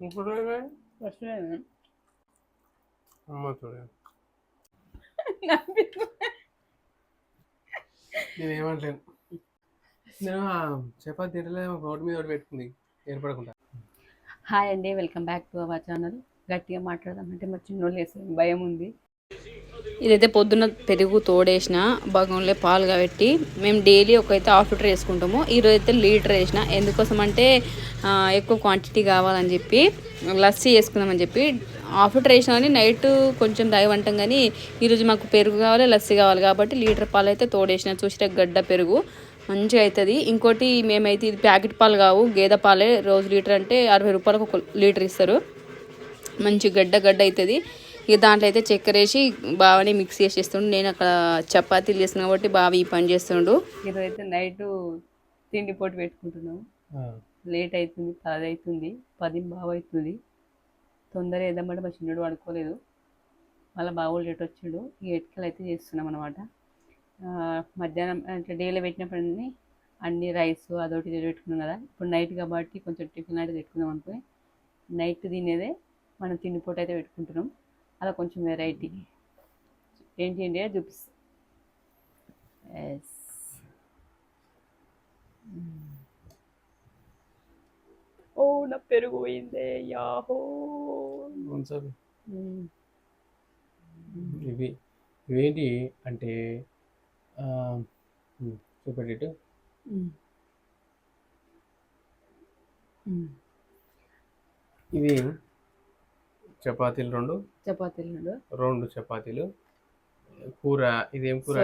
First అమ్మ చూడ నేను. ఏమంటలేను. నేను చపాతీ తినలేదు రోడ్డు మీద ఒకటి పెట్టుకుంది. ఏర్పడకుండా. హాయ్ అండి welcome back to our channel. గట్టిగా మాట్లాడదామంటే మా చిన్నోళ్ళు వేసే భయం ఉంది. ఇదైతే పొద్దున్న పెరుగు తోడేసిన భాగంలో పాలు కాబట్టి మేము డైలీ ఒకైతే హాఫ్ లీటర్ వేసుకుంటాము. ఈరోజు అయితే లీటర్ వేసిన. ఎందుకోసం అంటే ఎక్కువ క్వాంటిటీ కావాలని చెప్పి లస్సీ వేసుకుందామని చెప్పి హాఫ్ లీటర్ వేసిన కానీ నైట్ కొంచెం తాగమంటాం కానీ ఈరోజు మాకు పెరుగు కావాలి లస్సీ కావాలి కాబట్టి లీటర్ పాలు అయితే తోడేసిన. చూసిన గడ్డ పెరుగు మంచిగా అవుతుంది ఇంకోటి మేమైతే ఇది ప్యాకెట్ పాలు కావు గేదె పాలే రోజు లీటర్ అంటే అరవై రూపాయలకు ఒక లీటర్ ఇస్తారు. మంచి గడ్డ గడ్డ అవుతుంది ఇక దాంట్లో అయితే చక్కెర వేసి బాగానే మిక్స్ చేసేస్తుండు. నేను అక్కడ చపాతీలు చేస్తున్నా కాబట్టి బాగా ఈ పని చేస్తుండు. అయితే నైట్ తిండి పోటీ పెట్టుకుంటున్నాము. లేట్ అవుతుంది పది అవుతుంది పది బాగా అవుతుంది. తొందర ఏదమ్మంటే మా చిన్నోడు పడుకోలేదు. మళ్ళీ బాగా లేట్ వచ్చిండు. ఈ ఎటుకలు అయితే చేస్తున్నాం అనమాట మధ్యాహ్నం అంటే డేలో పెట్టినప్పుడు అన్ని రైస్ అదొకటి ఇది పెట్టుకున్నాం కదా. ఇప్పుడు నైట్ కాబట్టి కొంచెం టిఫిన్ అయితే పెట్టుకుందాం అనుకుని నైట్ తినేదే మనం తిండిపోటు అయితే పెట్టుకుంటున్నాం. అలా కొంచెం వెరైటీ ఏంటి ఏంటి అని చూపిస్తా. ఎస్ ఓ నా పెరుగు పోయిందే. యాహో. ఉంచాలి ఇవి ఇవేంటి అంటే ఆ, ఉమ్, చూపెట్టి ఇటు. ఇవి చపాతీలు రెండు. చపాతీలు రెండు చపాతీలు. కూర ఇదేం కూర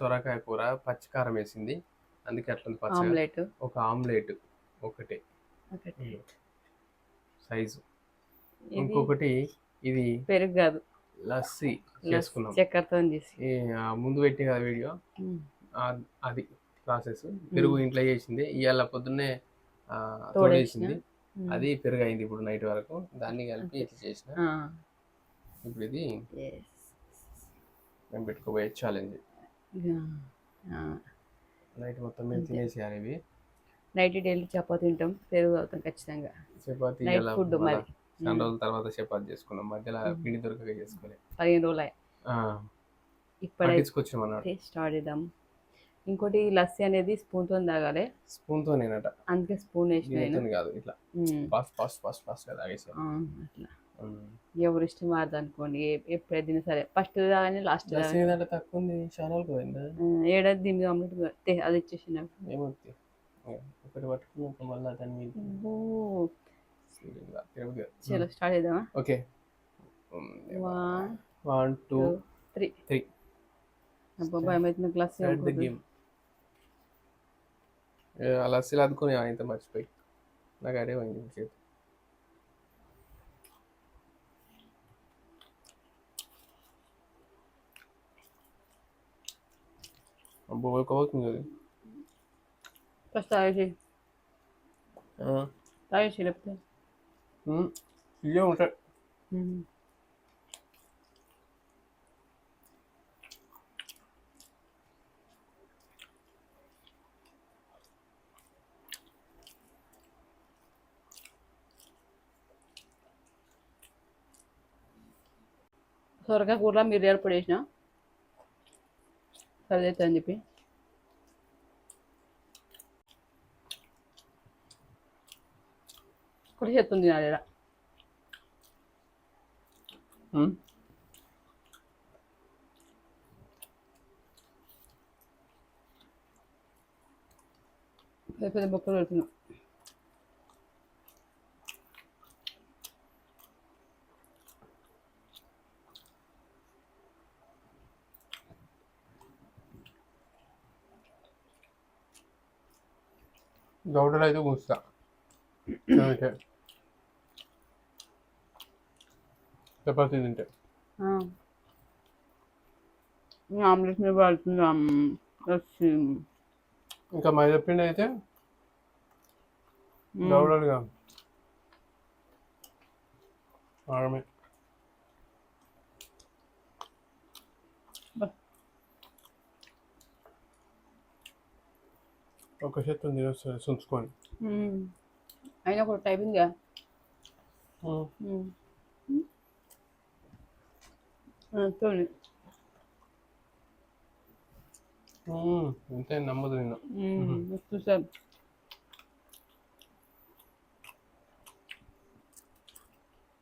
సొరకాయ కూర. పచ్చికారం వేసింది. అందుకే అట్లా పచ్చ ఆమ్లెట్. ఒక ఆమ్లెట్ ఒకటే. సైజు. ఇంకొకటి ఇది పెరుగు కాదు. లస్సీ చేసుకున్నాం. చక్కెరతో చేసి. ముందు పెట్టే కదా వీడియో? అది ప్రాసెస్. పెరుగు ఇంట్లో చేసింది. ఇవాళ పొద్దున్నే తోడేసింది. అది పెరుగు అయింది ఇప్పుడు నైట్ వరకు. దాన్ని కలిపి ఇట్లా చేసిన. ఇప్పుడు ఇది మేము పెట్టుకోబోయే ఛాలెంజ్ నైట్ మొత్తం మేము తినేసేయాలి ఇవి. నైట్ డైలీ చపాతీ తింటాం పెరుగు అవుతాం ఖచ్చితంగా. చపాతీ నైట్ ఫుడ్ మరి చాలా రోజుల తర్వాత చపాతీ చేసుకున్నాం. మధ్యలో పిండి దొరకక చేసుకోలే పదిహేను రోజులు. ఇప్పుడైతే పట్టించుకొచ్చాం అన్నాడు స్టార్ట్ చేద్దాం. ఇంకోటి లస్సీ అనేది స్పూన్తో తాగాలి. స్పూన్తో నేనట. అందుకే స్పూన్ వేసిన దీనితో కాదు ఇట్లా. ఉమ్. ఫాస్ట్ ఫాస్ట్ ఫాస్ట్ ఫాస్ట్గా తాగేసాను అట్లా. ఎవరు ఇష్టం వారదు అనుకోండి ఏ- ఎప్పుడు తిన్నా సరే ఫస్ట్ తాగానే లాస్ట్ తక్కువ ఉంది పోయిందా ఏడాది దీని ఆమ్లెట్ అది ఇచ్చేసి నాకు ఏమవుతుంది ఒకటి పట్టుకున్నాక మళ్ళీ దాని మీద ఓ, సీరియల్గా తిరుగుతుంది చలో స్టార్ట్ చేద్దామా okay one one two three three అబ్బా భయం అవుతుంది గేమ్ అలా అసలు అదుకుని ఇంత మర్చిపోయి నాకు అదే పోయింది చేతి అబ్బో ఉడకపోతుంది అది ఫస్ట్ తాగేసి ఆ, తాగేసి లేకపోతే ఉమ్, ఇవే ఉంటాయి ఉమ్. సొరకాయ కూరలో మిరియాల పొడి వేసిన సరిదవుతుంది అని చెప్పి. కూడా చెప్తుంది నా దగ్గర. పెద్ద పెద్ద బొక్కలు పెడుతున్నాం. దౌడలు అయితే కూస్తా ఓకే చపాతీ తింటే ఆమ్లెట్ మీద పడుతుంది వచ్చి ఇంకా మైదా పిండి అయితే దౌడలుగా ఆడమే ఒక చేత్తో తినొస్తుంది సుంచుకొని. అయినా కూడా టైపింగ్. తోని ఇంతే నమ్మదు నేను చూసాను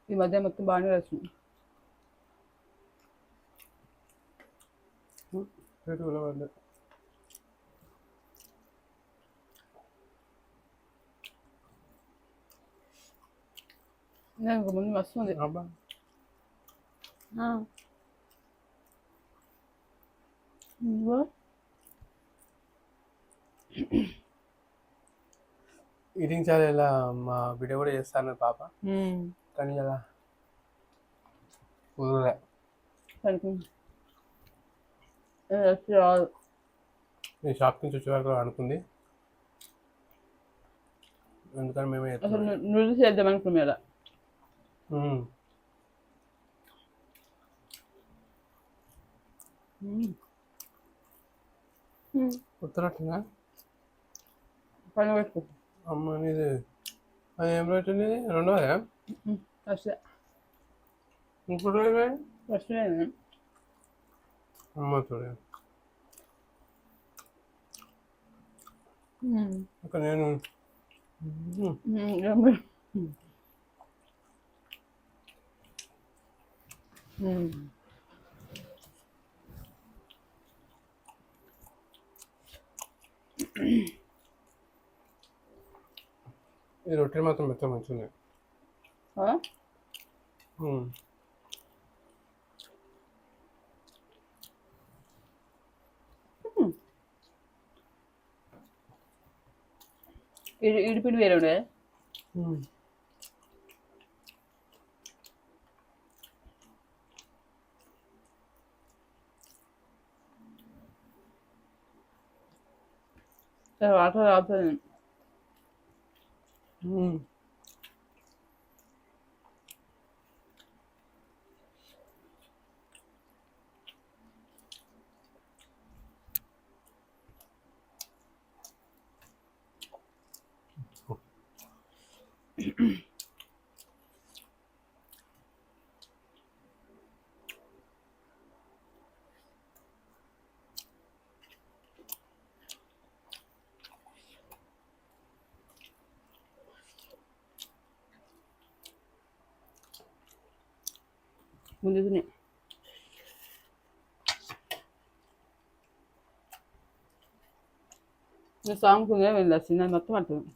ఈ మధ్య మొత్తం బాగానే వస్తుంది పేరు నాకు ముందు మస్తు ఉంది అబ్బా ఈటింగ్ చాలా ఇలా మా బిడ్డ కూడా చేస్తాను పాప. కానీ అలా కుదరలే నేను షాప్ నుంచి వచ్చే వరకు అనుకుంది. ఎందుకని మేమే అసలు చేస్తున్నాం. ను- నూడిల్స్ చేద్దాం అనుకున్నాం ఇలా ఉమ్. ఉత్తరట్టుగా పని పెట్టుకో అమ్మ నీది అది ఏం రేట్ ఉంది రెండోదా ఫస్ట్. ఇంకో రేట్ ఫస్ట్. అమ్మ చూడ ఒక నేను ఈ రొట్టెలు మాత్రం మెత్త మంచిగా ఉన్నాయి ఉమ్. ఇడి ఇడిపిండి వేరే ఉండే ఉమ్. వాటర్ రావుతుంది ఉమ్. ముందు సాంగ్ వెళ్ళి సినిమా మొత్తం అంటుంది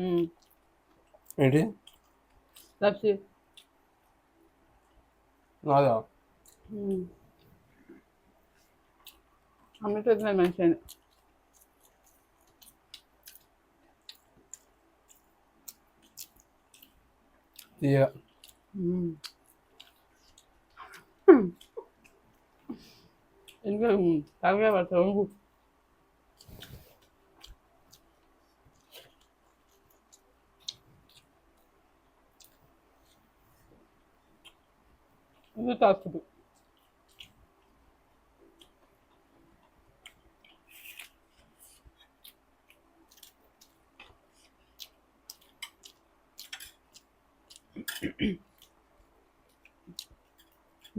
ఉమ్. ఏంటి? లప్సి నాదా అమ్మతో మంచి 이건 당면만 전국 이거 다 쓰고 嗯。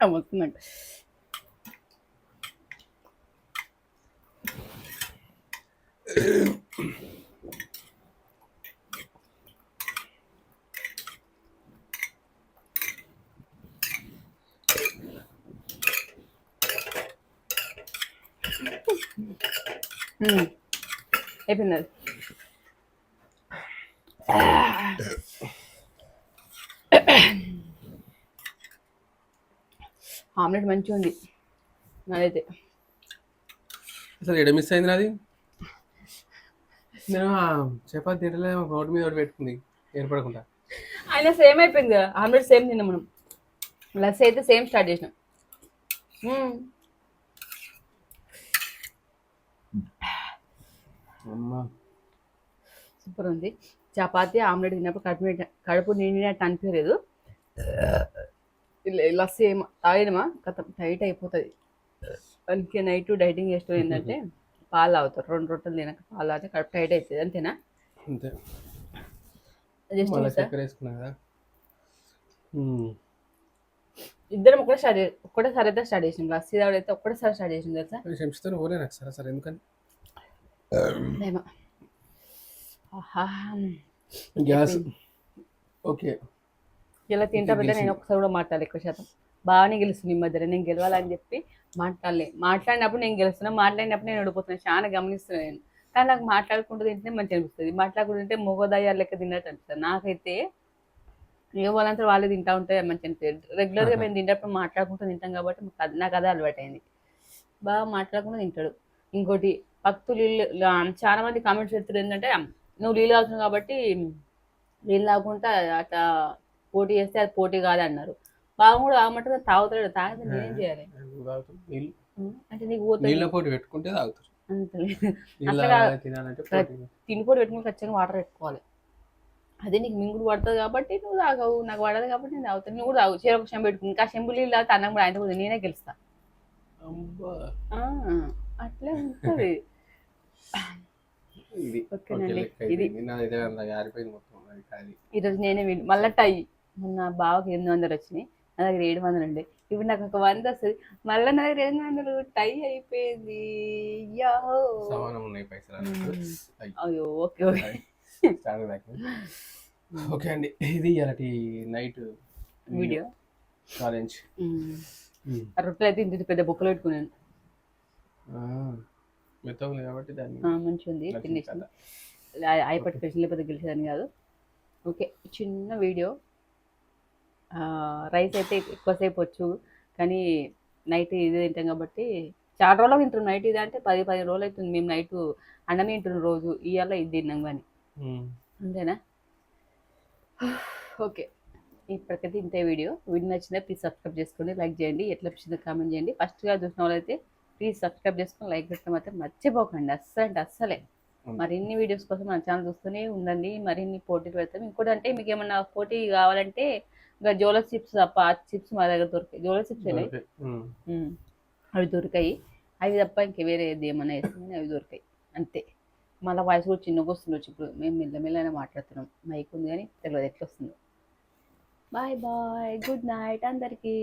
ఏమే వస్తున్నాక అయిపోయింది అది ఆమ్లెట్ మంచిగా ఉంది. నాదైతే. అసలు ఎడ మిస్ అయింది నాది? నేను చపాతి తింటలే రోడ్డు మీద ఒకటి పెట్టుకుంది ఏర్పడకుండా. ఆయన సేమ్ అయిపోయింది కదా ఆమ్లెట్ సేమ్ తిన్నాం మనం. లస్సీ అయితే సేమ్ స్టార్ట్ చేసినాం. సూపర్ ఉంది. చపాతి ఆమ్లెట్ తిన్నప్పుడు కడుపు కడుపు నిండినట్టు అనిపించలేదు. ఇలా సేమ్ తాగినమా కథ టైట్ అయిపోతుంది. అందుకే నైట్ డైటింగ్ చేస్తూ ఏంటంటే పాలు తాగుతారు. రెండు రొట్టెలు తినక పాలు తాగితే కడుపు టైట్ అవుతుంది అంతేనా? అంతే. జస్ట్ మళ్ళీ సార్. చక్కెర వేసుకున్నా కదా. మ్మ్. ఇద్దరం ఒకటేసారి అయితే స్టార్ట్ చేసినాం. లస్సీ తాగుడు అయితే ఒక్కటేసారి స్టార్ట్ చేసింది తెలుసా? శంసుతో ఓరే నాకు సరే సరే ఎందుకని? ఏమో. గ్యాస్. ఓకే. ఇలా తింటా పెద్ద నేను ఒకసారి కూడా మాట్లాడలే ఎక్కువ శాతం. బాగానే గెలుస్తుంది ఈ మధ్యలో. నేను గెలవాలని చెప్పి మాట్లాడలే. మాట్లాడినప్పుడు నేను గెలుస్తున్నా మాట్లాడినప్పుడు నేను ఓడిపోతున్నా. చాలా గమనిస్తున్నాను నేను. కానీ నాకు మాట్లాడుకుంటూ తింటే మంచి అనిపిస్తుంది. మాట్లాడుకుంటూ తింటే మొగోదయ్యాలు లెక్క తిన్నట్టు అనిపిస్తుంది. నాకైతే ఏ వాళ్ళంతా వాళ్ళే తింటా ఉంటే మంచి అనిపిస్తుంది. రెగ్యులర్గా మేము తింటప్పుడు మాట్లాడుకుంటూ తింటాం కాబట్టి నాకు అదే అలవాటైంది. బాగా మాట్లాడకుండా తింటాడు. ఇంకోటి భక్తులు నీళ్ళు చాలా మంది కామెంట్స్ పెడుతున్నారు ఏంటంటే నువ్వు నీళ్ళు కాబట్టి నీళ్ళు తాగుకుంటా అట్లా పోటీ చేస్తే అది పోటీ కాదు అన్నారు బాగా కూడా తాగమంటే తాగుతాడు తాగితే నేనేం చేయాలి? అంటే నీకు పోతుంది పోటీ పెట్టుకుంటే తాగుతారు. పొడి పెట్టుకుని ఖచ్చితంగా వాటర్ పెట్టుకోవాలి. అదే నీకు మింగుడు పడుతుంది కాబట్టి నువ్వు తాగవు. నాకు పడదు కాబట్టి నేను తాగుతాను నువ్వు కూడా తాగు. చీర ఒక పెట్టుకుని. ఇంకా చెంబు నీళ్ళు తాగితే అన్నం కూడా ఆయన కూడా నేనే గెలుస్తా. ఆ, అట్లే ఉంటుంది. ఇది. ఓకేనండి. ఇది. ఈరోజు నేనే మళ్ళీ టై. మొన్న బావకి ఎనిమిది వందలు వచ్చినాయి. నా దగ్గర ఏడు వందలు ఉండే. ఇప్పుడు నాకు ఒక వంద వస్తుంది. మళ్ళీ నా దగ్గర ఎనిమిది వందలు టై అయిపోయింది. యాహో. అయ్యో. Okay okay. ఓకే అండి. ఇది ఇలాంటి నైట్ వీడియో. ఛాలెంజ్ రొట్టెలు అయితే ఇంత పెద్ద బొక్కలు పెట్టుకున్నాను. మెత్త ఉంది కాబట్టి దాన్ని మంచిగా ఉంది. తినేసి. అయిపట్టి లేకపోతే గెలిచేదని కాదు. ఓకే చిన్న వీడియో. రైస్ అయితే ఎక్కువసేపు వచ్చు కానీ నైట్ ఇదే తింటాం కాబట్టి చాలా రోజులు తింటున్నాం. నైట్ ఇది అంటే పది పది రోజులు అవుతుంది. మేము నైట్ అన్నం తింటున్నాం రోజు. ఇవాళ ఇది తిన్నాం కానీ. అంతేనా? ఓకే. ఇప్పటికైతే ఇంతే వీడియో. వీడియో నచ్చిందా ప్లీజ్ సబ్స్క్రైబ్ చేసుకోండి లైక్ చేయండి. ఎట్లా వచ్చిందో కామెంట్ చేయండి. ఫస్ట్గా చూసిన వాళ్ళైతే ప్లీజ్ సబ్స్క్రైబ్ చేసుకొని లైక్ పెట్టడం మాత్రం మర్చిపోకండి. అస్సలు. అంటే అస్సలే మరిన్ని వీడియోస్ కోసం మన ఛానల్ చూస్తూనే ఉండండి. మరిన్ని పోటీలు పెడతాం. ఇంకోటి అంటే మీకు ఏమన్నా పోటీ కావాలంటే ఇంకా జోల చిప్స్ తప్ప ఆ చిప్స్ మా దగ్గర దొరికాయి. జోల చిప్స్. అవి దొరికాయి. అవి తప్ప ఇంక వేరే ఏమన్నా వేసుకుని అవి దొరికాయి. అంతే. మళ్ళీ వాయిస్ కూడా చిన్నగా వస్తుండొచ్చు ఇప్పుడు. మేము మెల్లమెల్లనే మాట్లాడుతున్నాం. మైక్ ఉంది కానీ తెలియదు ఎట్లా వస్తుందో. Bye bye. గుడ్ నైట్ అందరికీ.